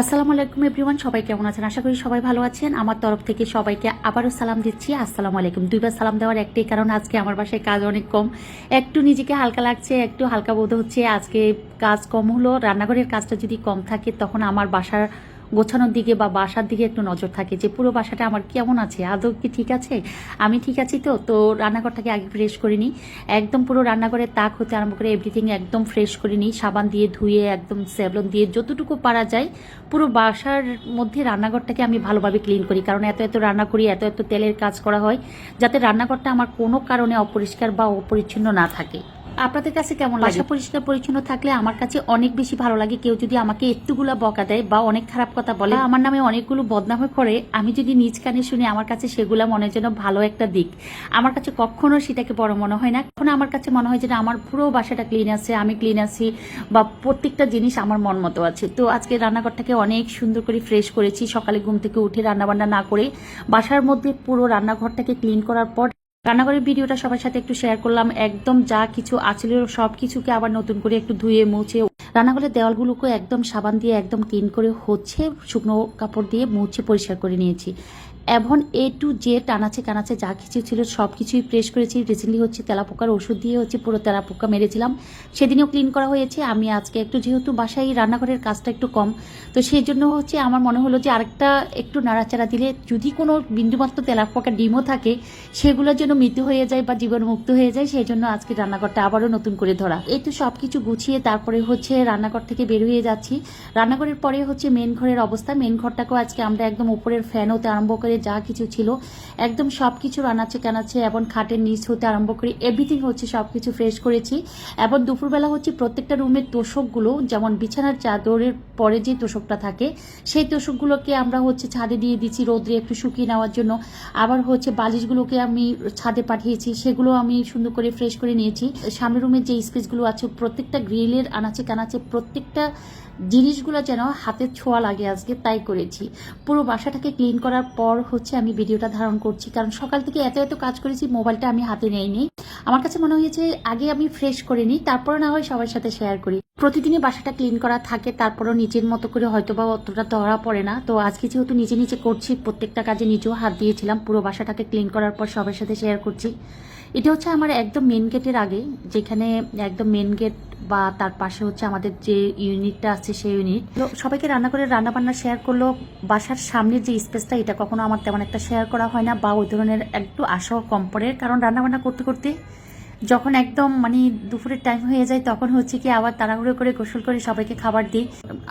আসসালামু আলাইকুম এভরিওয়ান, সবাই কেমন আছেন? আশা করি সবাই ভালো আছেন। আমার তরফ থেকে সবাইকে আবারও সালাম দিচ্ছি। আসসালামু আলাইকুম। দুইবার সালাম দেওয়ার একটাই কারণ, আজকে আমার বাসায় কাজ অনেক কম। একটু নিজেকে হালকা লাগছে, একটু হালকা বোধ হচ্ছে। আজকে কাজ কম হলো। রান্নাঘরের কাজটা যদি কম থাকে, তখন আমার বাসার গোছানোর দিকে বা বাসার দিকে একটু নজর থাকে যে পুরো বাসাটা আমার কেমন আছে, আদৌ কি ঠিক আছে? আমি ঠিক আছি তো? তো রান্নাঘরটাকে আগে ফ্রেশ করে নিই। একদম পুরো রান্নাঘরের তাক হতে আরম্ভ করে এভরিথিং একদম ফ্রেশ করে নিই। সাবান দিয়ে ধুয়ে, একদম স্যাভলন দিয়ে যতটুকু পারা যায়, পুরো বাসার মধ্যে রান্নাঘরটাকে আমি ভালোভাবে ক্লিন করি। কারণ এত এত রান্না করি, এত এত তেলের কাজ করা হয়, যাতে রান্নাঘরটা আমার কোনো কারণে অপরিষ্কার বা অপরিচ্ছন্ন না থাকে। আপনাদের কাছে কেমন লাগে? বাসা পরিষ্কার পরিচ্ছন্ন থাকলে আমার কাছে অনেক বেশি ভালো লাগে। কেউ যদি আমাকে একটুগুলা বকা দেয় বা অনেক খারাপ কথা বলে, আমার নামে অনেকগুলো বদনামে করে, আমি যদি নিজ কানে শুনি, আমার কাছে সেগুলা মনে যেন ভালো একটা দিক। আমার কাছে কখনো সেটাকে বড় মনে হয় না। কখনো আমার কাছে মনে হয় যে আমার পুরো বাসাটা ক্লিন আছে, আমি ক্লিন আছি বা প্রত্যেকটা জিনিস আমার মন মতো আছে। তো আজকে রান্নাঘরটাকে অনেক সুন্দর করে ফ্রেশ করেছি। সকালে ঘুম থেকে উঠে রান্নাবান্না না করে বাসার মধ্যে পুরো রান্নাঘরটাকে ক্লিন করার পর রান্নাঘরের ভিডিওটা সবার সাথে একটু শেয়ার করলাম। একদম যা কিছু আছিল সব কিছুকে আবার নতুন করে একটু ধুয়ে মুছে রান্নাঘরের দেওয়ালগুলোকে একদম সাবান দিয়ে একদম ক্লিন করে হচ্ছে শুকনো কাপড় দিয়ে মুছে পরিষ্কার করে নিয়েছি। এখন এ টু জে আনাচে কানাচে যা কিছু ছিল সব কিছুই প্রেস করেছি। রিসেন্টলি হচ্ছে তেলাপোকার ওষুধ দিয়ে হচ্ছে পুরো তেলাপোকা মেরেছিলাম। সেদিনেও ক্লিন করা হয়েছে। আমি আজকে একটু যেহেতু বাসায় রান্নাঘরের কাজটা একটু কম, তো সেই জন্য হচ্ছে আমার মনে হলো যে আরেকটা একটু নাড়াচাড়া দিলে যদি কোনো বিন্দুমাত্র তেলাপোকা ডিমও থাকে, সেগুলোর জন্য মৃত্যু হয়ে যায় বা জীবন মুক্ত হয়ে যায় সেই জন্য আজকে রান্নাঘরটা আবারও নতুন করে ধরা। এই তো সব কিছু গুছিয়ে তারপরে হচ্ছে রান্নাঘর থেকে বের হয়ে যাচ্ছি। রান্নাঘরের পরে হচ্ছে মেন ঘরের অবস্থা। মেন ঘরটাকেও আজকে আমরা একদম উপরের ফ্যান হতে আরম্ভ করে যা কিছু ছিল, একদম সব কিছু রান্নাচ্ছে কানাচ্ছে এবং খাটের নিচ হতে আরম্ভ করে এভরিথিং হচ্ছে সব কিছু ফ্রেশ করেছি। এবং দুপুরবেলা হচ্ছে প্রত্যেকটা রুমের তোষকগুলো, যেমন বিছানার চাদরের পরে যে তোষকটা থাকে, সেই তোষকগুলোকে আমরা হচ্ছে ছাদে দিয়ে দিচ্ছি রোদ্রে একটু শুকিয়ে নেওয়ার জন্য। আবার হচ্ছে বালিশগুলোকে আমি ছাদে পাঠিয়েছি, সেগুলো আমি সুন্দর করে ফ্রেশ করে নিয়েছি। সামনের রুমের যে স্পেসগুলো আছে, প্রত্যেকটা গ্রিলের আনাচে কানাচে প্রত্যেকটা জিনিসগুলো যেন হাতের ছোঁয়া লাগে আজকে, তাই করেছি। পুরো বাসাটাকে ক্লিন করার পর হচ্ছে আমি ভিডিওটা ধারণ করছি। কারণ সকাল থেকে এত এত কাজ করেছি, মোবাইলটা আমি হাতে নেইনি। আমার কাছে মনে হয়েছে, আগে আমি ফ্রেশ করে নিই, তারপরে না হয় সবার সাথে শেয়ার করি। প্রতিদিনই বাসাটা ক্লিন করা থাকে, তারপরও নিজের মতো করে হয়তো বা অতটা ধরা পড়ে না। তো আজকে যেহেতু নিজে নিজে করছি, প্রত্যেকটা কাজে নিজেও হাত দিয়েছিলাম, পুরো বাসাটাকে ক্লিন করার পর সবার সাথে শেয়ার করছি। এটা হচ্ছে আমার একদম মেন গেটের আগে, যেখানে একদম মেন গেট বা তার পাশে হচ্ছে আমাদের যে ইউনিটটা আছে সেই ইউনিট। সবাইকে রান্না করে রান্না বান্না শেয়ার করল বাসার সামনের যে স্পেসটা এটা কখনো আমার তেমন একটা শেয়ার করা হয় না বা ওই ধরনের একটু আশাও কম পড়ে। কারণ রান্না বান্না করতে করতে যখন একদম মানে দুপুরের টাইম হয়ে যায়, তখন হচ্ছে কি আবার তাড়াহুড়ো করে গোসল করে সবাইকে খাবার দিই।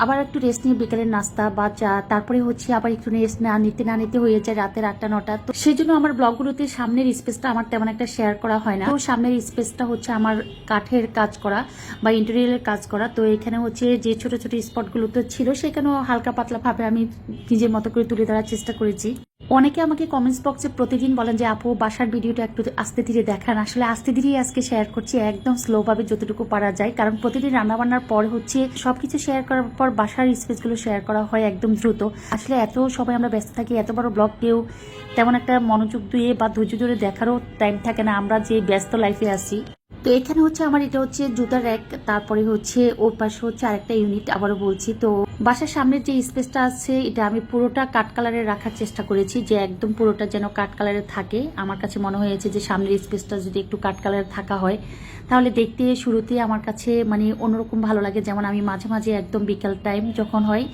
আবার একটু রেস্ট নিয়ে বিকেলের নাস্তা বা চা। তারপরে হচ্ছে আবার একটু রেস্ট না নিতে না নিতে হয়ে যায় রাতের আটটা, নটা। তো সেই জন্য আমার ব্লগগুলোতে সামনের স্পেসটা আমার তেমন একটা শেয়ার করা হয় না। তো সামনের স্পেসটা হচ্ছে আমার কাঠের কাজ করা বা ইন্টেরিয়ারের কাজ করা। তো এখানে হচ্ছে যে ছোট ছোট স্পটগুলো তো ছিল, সেখানেও হালকা পাতলা ভাবে আমি নিজের মতো করে তুলে ধরার চেষ্টা করেছি। অনেকে আমাকে কমেন্টস বক্সে প্রতিদিন বলেন যে, আপু, বাসার ভিডিওটা একটু আস্তে ধীরে দেখান। আসলে আস্তে ধীরেই আজকে শেয়ার করছি, একদম স্লোভাবে যতটুকু পারা যায়। কারণ প্রতিদিন রান্নাবান্নার পর হচ্ছে সবকিছু শেয়ার করার পর বাসার স্পেসগুলো শেয়ার করা হয় একদম দ্রুত। আসলে এত সবাই আমরা ব্যস্ত থাকি, এত বড় ব্লগ কেউ তেমন একটা মনোযোগ দিয়ে বা ধৈর্য ধরে দেখারও টাইম থাকে না। আমরা যে ব্যস্ত লাইফে আছি। তো এখানে হচ্ছে আমার এটা হচ্ছে জুতার র্যাক তারপরে হচ্ছে ওর পাশে হচ্ছে আরেকটা ইউনিট আবারও বলছি। তো বাসার সামনের যে স্পেসটা আছে, এটা আমি পুরোটা কাট কালারের রাখার চেষ্টা করেছি, যে একদম পুরোটা যেন কাট কালারের থাকে। আমার কাছে মনে হয়েছে যে সামনের স্পেসটা যদি একটু কাট কালারের থাকা হয়, তাহলে দেখতে শুরুতে আমার কাছে মানে অন্যরকম ভালো লাগে। যেমন আমি মাঝে মাঝে একদম বিকাল টাইম যখন হয়,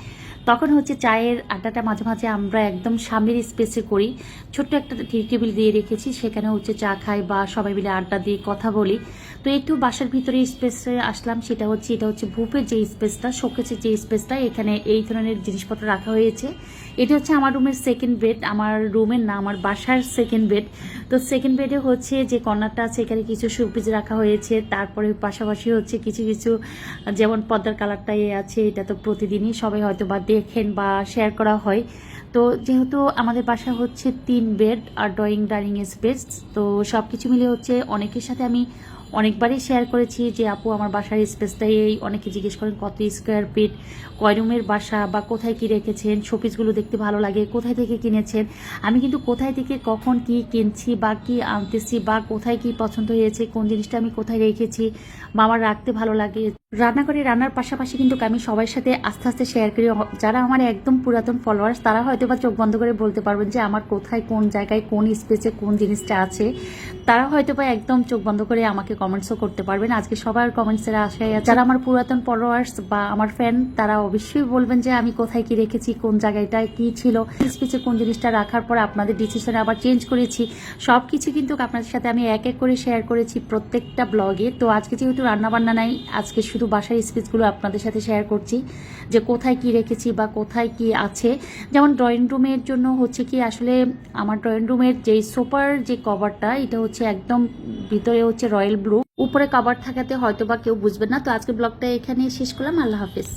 তখন হচ্ছে চায়ের আড্ডাটা মাঝে মাঝে আমরা একদম সামনের স্পেসে করি। ছোট্ট একটা টেবিল দিয়ে রেখেছি, সেখানে হচ্ছে চা খাই বা সবাই মিলে আড্ডা দিয়ে কথা বলি। তো একটু বাসার ভিতরে স্পেসে আসলাম, সেটা হচ্ছে, এটা হচ্ছে ভূপের যে স্পেসটা শোকেসের যে স্পেসটা এখানে এই ধরনের জিনিসপত্র রাখা হয়েছে। এটা হচ্ছে আমার রুমের সেকেন্ড বেড আমার রুমের না, আমার বাসার সেকেন্ড বেড তো সেকেন্ড বেডে হচ্ছে যে কর্নারটা আছে, এখানে কিছু শোপিস রাখা হয়েছে। তারপরে পাশাপাশি হচ্ছে কিছু কিছু, যেমন পদ্মার কালারটা এ আছে, এটা তো প্রতিদিনই সবাই হয়তো বা দেখেন বা শেয়ার করা হয়। তো যেহেতু আমাদের বাসা হচ্ছে তিন বেড আর ড্রয়িং ডাইনিং স্পেস তো সব কিছু মিলে হচ্ছে অনেকের সাথে আমি অনেকবারই শেয়ার করেছি যে, আপু, আমার বাসার স্পেসটাই এই। অনেকে জিজ্ঞেস করেন, কত স্কোয়ার ফিট কয় রুমের বাসা বা কোথায় কি রেখেছেন? শোপিসগুলো দেখতে ভালো লাগে, কোথায় থেকে কিনেছেন? আমি কিন্তু কোথায় থেকে, কখন কি কিনছি বা কি আনতেছি বা কোথায় কি পছন্দ হয়েছে, কোন জিনিসটা আমি কোথায় রেখেছি বা আমার রাখতে ভালো লাগে রান্না করে রান্নার পাশাপাশি কিন্তু আমি সবার সাথে আস্তে আস্তে শেয়ার করি। যারা আমার একদম পুরাতন ফলোয়ার্স তারা হয়তো বা চোখ বন্ধ করে বলতে পারবেন যে আমার কোথায়, কোন জায়গায়, কোন স্পেসে কোন জিনিসটা আছে। তারা হয়তো বা একদম চোখ বন্ধ করে আমাকে কমেন্টসও করতে পারবেন। আজকে সবার কমেন্টসের আশায়। যারা আমার পুরাতন ফলোয়ার্স বা আমার ফ্যান তারা অবশ্যই বলবেন যে আমি কোথায় কি রেখেছি, কোন জায়গাটায় কি ছিল স্পেসে কোন জিনিসটা রাখার পর আপনাদের ডিসিশনে আবার চেঞ্জ করেছি। সব কিছু কিন্তু আপনাদের সাথে আমি এক এক করে শেয়ার করেছি প্রত্যেকটা ব্লগে তো আজকে যেহেতু রান্নাবান্না নাই, আজকে শুধু বাসার স্পেসগুলো আপনাদের সাথে শেয়ার করছি, যে কোথায় কি রেখেছি বা কোথায় কি আছে। যেমন ড্রয়িং রুমের জন্য হচ্ছে কি আসলে আমার ড্রয়িং রুমের যে সোপার যে কভারটা এটা হচ্ছে একদম ভিতরে হচ্ছে রয়্যাল ব্লু উপরে কভার থাকাতে হয়তো বা কেউ বুঝবে না। তো আজকে ব্লগটা এখানে শেষ করলাম। আল্লাহ হাফিজ।